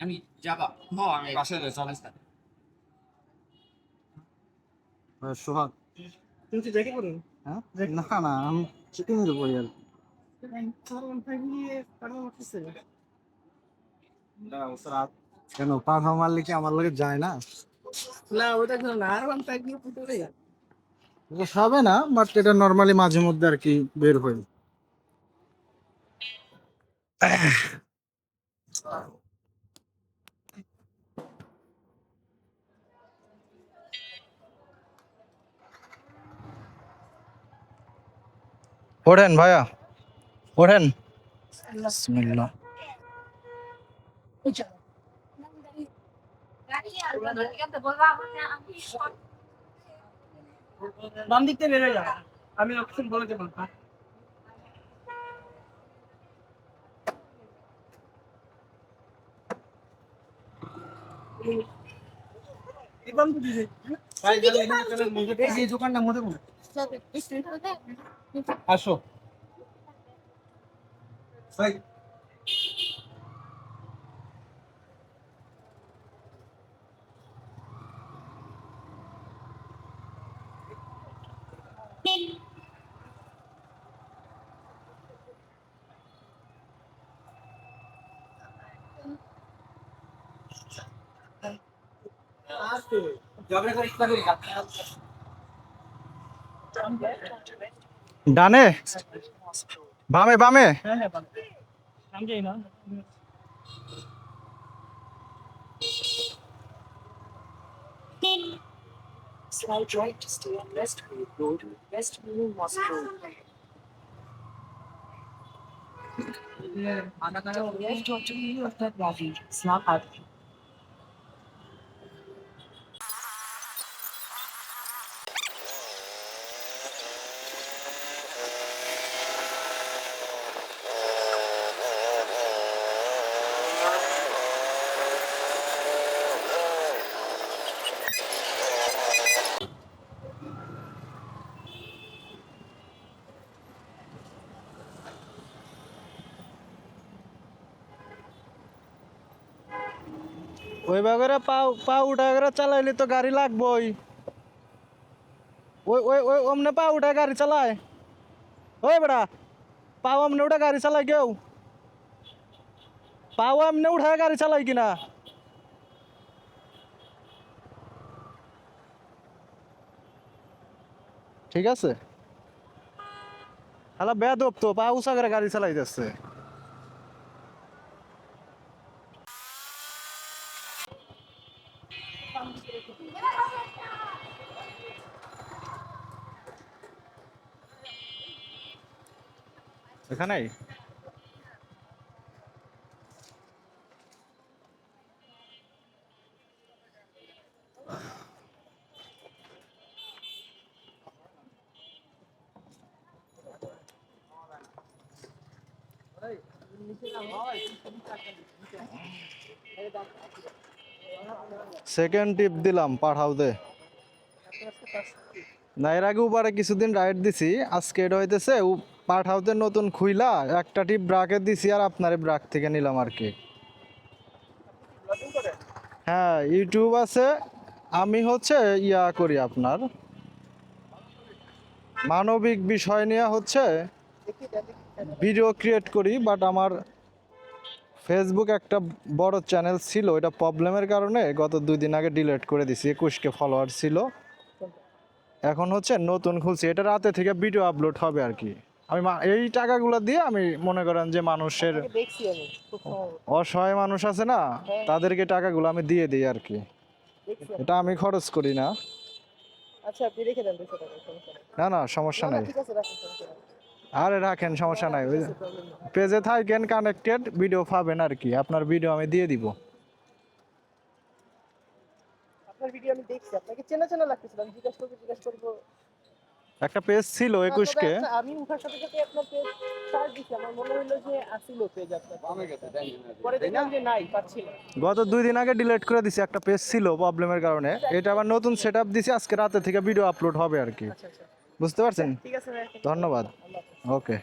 আমি যাবা। হ আমি পাশে সোহাগ। তুমি কি জ্যাকেট পরেন হ্যাঁ? না না আমি চিকেনের উপর আর কেন পাখা মারলে কি আমার লগে যায় না? না ওটা কেন না আর হবে না বাট এটা নর্মালি মাঝে মধ্যে আর কি বের হয়। ওঠেন ভাইয়া ওঠেন বিসমিল্লাহ। বাম দিক থেকে বেরোয় যাও আমি লোকেশন বলে দেবো হ্যাঁ। আসো। ভাই ডানে বামে বামে হ্যাঁ হ্যাঁ Slide right to stay on Westview Road, Westview Moscow. Left onto Dr. Ravi, Islam Avenue. ওই বাগরে পা পা উঠা করে চালাইলে তো গাড়ি লাগবই। ওই ওই ওই, অমনে পা উঠা গাড়ি চালায়। ওই বেড়া পাও আমনে উঠা গাড়ি চালাই কেউ? পাও আমনে উঠা গাড়ি চালাই কিনা? ঠিক আছে? হ্যালো বেদব তো, পা উঁচা করে গাড়ি চালাইতেছে। এখানেই? সেকেন্ড টিপ দিলাম পাঠাও দে না, এর আগে উপারে কিছুদিন রাইড দিছি, আজকে এটা হইতেছে উ- পাঠাওতে নতুন খুইলা, একটা টিপ ব্রাকে দিছি আর আপনারে ব্রাক থেকে নিলাম আর কি। হ্যাঁ ইউটিউব আছে, আমি হচ্ছে ইয়া করি আপনার। মানবিক বিষয় নিয়ে হচ্ছে ভিডিও ক্রিয়েট করি বাট আমার ফেসবুক একটা বড় চ্যানেল ছিল এটা প্রবলেমের কারণে গত দুই দিন আগে ডিলিট করে দিছি, একুশকে ফলোয়ার ছিল। এখন হচ্ছে নতুন খুলছি, এটা রাতে থেকে ভিডিও আপলোড হবে আর কি। আমি এই টাকাগুলো দিয়ে আমি মনে করেন যে মানুষের। অসহায় মানুষ আছে না তাদেরকে টাকাগুলো আমি দিয়ে দিই আর কি। এটা আমি খরচ করি না। আচ্ছা না না সমস্যা নাই। ঠিক আছে রাখুন সমস্যা নেই। আরে রাখেন সমস্যা নাই। নেই। পেজে থাকেন কানেক্টেড ভিডিও পাবেন আর কি। আপনার ভিডিও আমি দিয়ে দিব। আপনার ভিডিও আমি দেখছি আপনাকে চেনা চেনা লাগতেছিল আমি জিজ্ঞাসা করব জিজ্ঞাসা করব। একটা পেজ ছিল তবে একুশকে। আচ্ছা, আমি উঠার সাথে সাথে আপনার পেজ দিছি আমার মনে হলো যে আসিল পেজ আপনার পরে দেখলাম যে নাই পাচ্ছি না। গত দুই দিন আগে ডিলিট করে দিছি একটা পেজ ছিল প্রবলেমের কারণে। এটা আবার নতুন সেট আপ দিছি আজকে রাতে থেকে ভিডিও আপলোড হবে আর কি। আচ্ছা আচ্ছা। বুঝতে পারছেন? ঠিক আছে ধন্যবাদ। ওকে